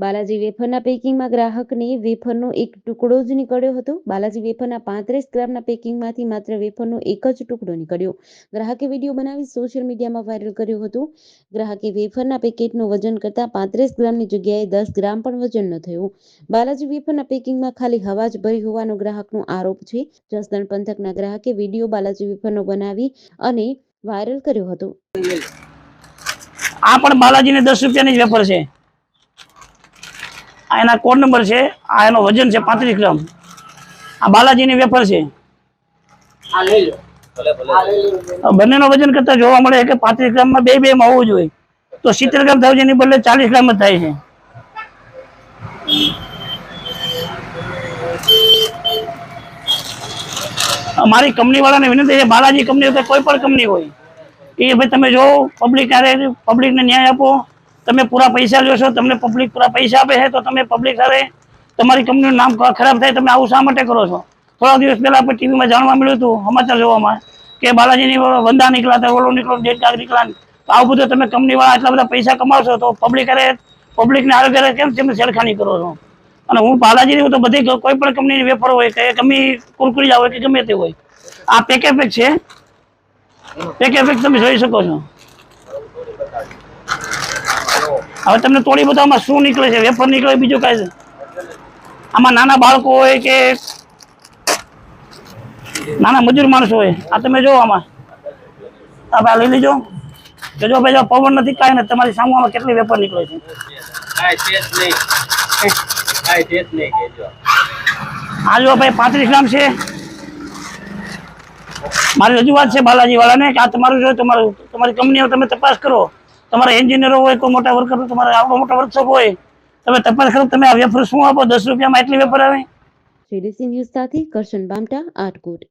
બાલાજી વેફરના પેકિંગમાં ગ્રાહકને વેફરનો એક ટુકડો જ નીકળ્યો હતો. બાલાજી વેફરના પાંત્રીસ ગ્રામના પેકિંગમાંથી માત્ર વેફરનો એક જ ટુકડો નીકળ્યો. ગ્રાહકે વીડિયો બનાવી સોશિયલ મીડિયામાં વાયરલ કર્યો હતો. ગ્રાહકે વેફરના પેકેટનું વજન કરતાં પાંત્રીસ ગ્રામની જગ્યાએ દસ ગ્રામ પણ વજન ન થયું. બાલાજી વેફરના પેકિંગમાં ખાલી હવા જ ભરી હોવાનો ગ્રાહકનો આરોપ છે. જસદણ પંથકના ગ્રાહકે વીડિયો બાલાજી વેફરનો બનાવી અને વાયરલ કર્યો હતો. આ પણ બાલાજીને દસ રૂપિયાની જ વેફર છે. આ એના કોડ નંબર છે. આ એનો વજન છે પાંત્રીસ ગ્રામ. આ બાલાજીની વેફર છે. બંને બંનેનો વજન કરતા જોવા મળે કે પાંત્રીસ ગ્રામમાં બે બે માં હોવું જોઈએ. તો સિત્તેર ગ્રામ થાય છે એની બદલે ચાલીસ ગ્રામ જ થાય છે. અમારી કંપની વાળાને વિનંતી છે બાલાજી કંપની હોય કોઈ પણ કંપની હોય એ ભાઈ તમે જો પબ્લિક પબ્લિકને ન્યાય આપો તમે પૂરા પૈસા લ્યો છો, તમને પબ્લિક પૂરા પૈસા આપે છે, તો તમે પબ્લિક સાથે તમારી કંપનીનું નામ ખરાબ થાય, તમે આવું શા માટે કરો છો? થોડા દિવસ પહેલા આપણે ટીવીમાં જાણવા મળ્યું હતું, સમાચાર જોવામાં, કે બાલાજીની વંદા નીકળ્યા હતા ઓલો નીકળો, ડેટ કાર્ડ નીકળ્યા તો આવું બધું તમે કંપનીવાળા આટલા બધા પૈસા કમાવશો, તો પબ્લિક અરે પબ્લિકને આરોગ્ય હારે કેમ તમે છેડખાની કરો છો? અને હું બાલાજીની હું તો બધી કોઈ પણ કંપનીની વેફર હોય, કે કમી કુરકુરી હોય, કે ગમે તે હોય. આ પેકે પેક છે? પેકે પેક તમે જોઈ શકો છો. હવે તમને તોડી બતાવવામાં શું નીકળે છે? વેફર નીકળે, બીજું કાંઈ છે? આમાં નાના બાળકો હોય કે નાના મજૂર માણસો હોય, આ તમે જો આમાં. આ ભાઈ લઈ લેજો. ભાઈ, જો, પવન નથી કાંઈ નથી તમારી સામે આમાં કેટલી વેફર નીકળે છે? આ જો ભાઈ, પાંત્રીસ ગ્રામ છે. મારી રજૂઆત છે બાલાજી વાળાને કે આ તમારું જો તમારું, તમારી કંપનીઓ તમે તપાસ કરો. તમારા એન્જિનિયરો હોય, કોઈ મોટા વર્કર તમારા આવડો મોટા વર્કશોપ હોય, તમે તપાસ કરો તમે આ વેફર શું આપો? દસ રૂપિયામાં એટલી વેફર આવે? સીડીસી ન્યૂઝ સાથે કરશન બામટા આટકોટ.